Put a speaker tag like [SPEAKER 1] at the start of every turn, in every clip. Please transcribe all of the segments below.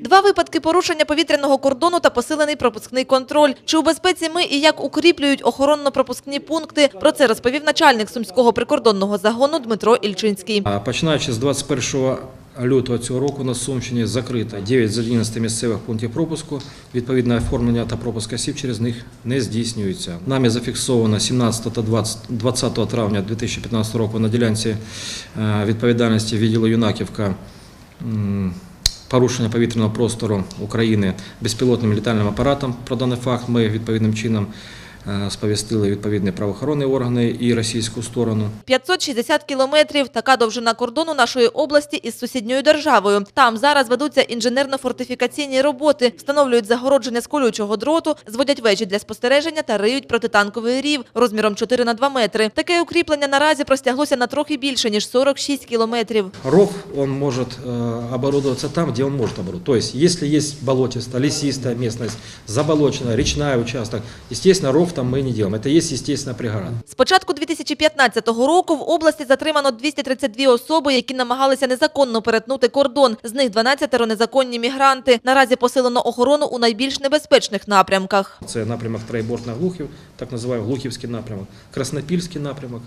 [SPEAKER 1] Два випадки порушення повітряного кордону та посилений пропускний контроль. Чи у безпеці ми і як укріплюють охоронно-пропускні пункти? Про це розповів начальник Сумського прикордонного загону Дмитро Ільчинський.
[SPEAKER 2] Починаючи з 21 лютого цього року на Сумщині закрито 9 з 11 місцевих пунктів пропуску. Відповідне оформлення та пропуск осіб через них не здійснюється. Нами зафіксовано 17 та 20 20 травня 2015 року на ділянці е, відповідальності відділу Юнаківка порушення повітряного простору України безпілотним літальним апаратом. Про даний факт ми відповідним чином сповістили відповідні правоохоронні органи і російську сторону.
[SPEAKER 1] 560 кілометрів – така довжина кордону нашої області із сусідньою державою. Там зараз ведуться інженерно-фортифікаційні роботи, встановлюють загородження з колючого дроту, зводять вежі для спостереження та риють протитанковий рів розміром 4 на 2 метри. Таке укріплення наразі простяглося на трохи більше, ніж 46 кілометрів.
[SPEAKER 2] Ров, он может э, там, где он может оборудовать. То есть, если есть болотистая, лесистая местность, заболоченная, речная участок, естественно, ров там мы не делаем. Это есть, естественно, преграда.
[SPEAKER 1] З початку 2015 року в області затримано 232 особи, які намагалися незаконно перетнути кордон. З них 12 незаконні мігранти. Наразі посилено охорону у найбільш небезпечних напрямках.
[SPEAKER 2] Це напрямок Троєборт-Глухів, так називаємо Глухівський напрямок, Краснопільський напрямок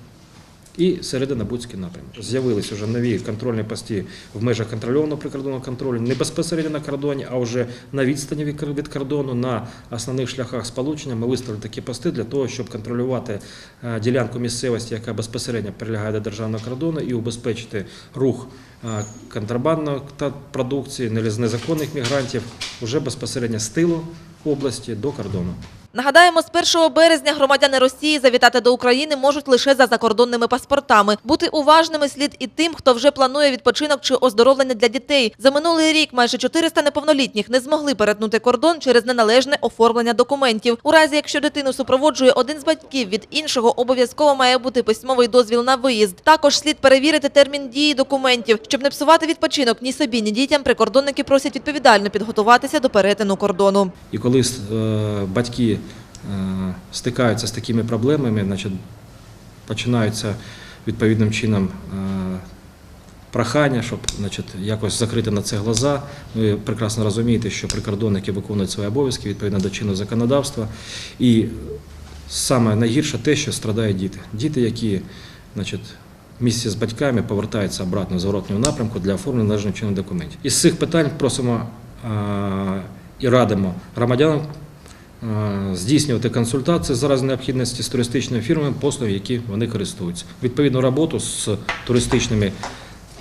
[SPEAKER 2] і Серединобудський напрямок. З'явились вже нові контрольні пости в межах контрольованого прикордонного контролю, не безпосередньо на кордоні, а вже на відстані від кордону, на основних шляхах сполучення. Ми виставили такі пости для того, щоб контролювати е, ділянку місцевості, яка безпосередньо прилягає до державного кордону, і убезпечити рух е, контрабандної продукції, незаконних мігрантів вже безпосередньо з тилу області до кордону.
[SPEAKER 1] Нагадаємо, з 1 березня громадяни Росії завітати до України можуть лише за закордонними паспортами. Бути уважними слід і тим, хто вже планує відпочинок чи оздоровлення для дітей. За минулий рік майже 400 неповнолітніх не змогли перетнути кордон через неналежне оформлення документів. У разі, якщо дитину супроводжує один з батьків від іншого, обов'язково має бути письмовий дозвіл на виїзд. Також слід перевірити термін дії документів, щоб не псувати відпочинок ні собі, ні дітям. Прикордонники просять відповідально підготуватися до перетину кордону.
[SPEAKER 2] І коли е, батьки стикаються з такими проблемами, значить, починаються відповідним чином е, прохання, щоб значить, якось закрити на це глаза. Ви прекрасно розумієте, що прикордонники виконують свої обов'язки відповідно до чинного законодавства. І саме найгірше те, що страдають діти. Діти, які значить, місці з батьками повертаються обратно в зворотному напрямку для оформлення належним чином документів. Із цих питань просимо е, і радимо громадянам е, здійснювати консультації зараз необхідності з туристичними фірмами, послуги, які вони користуються. Відповідну роботу з туристичними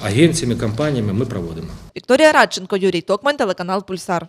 [SPEAKER 2] агенціями, компаніями ми проводимо.
[SPEAKER 1] Вікторія Радченко, Юрій Токман, телеканал Пульсар.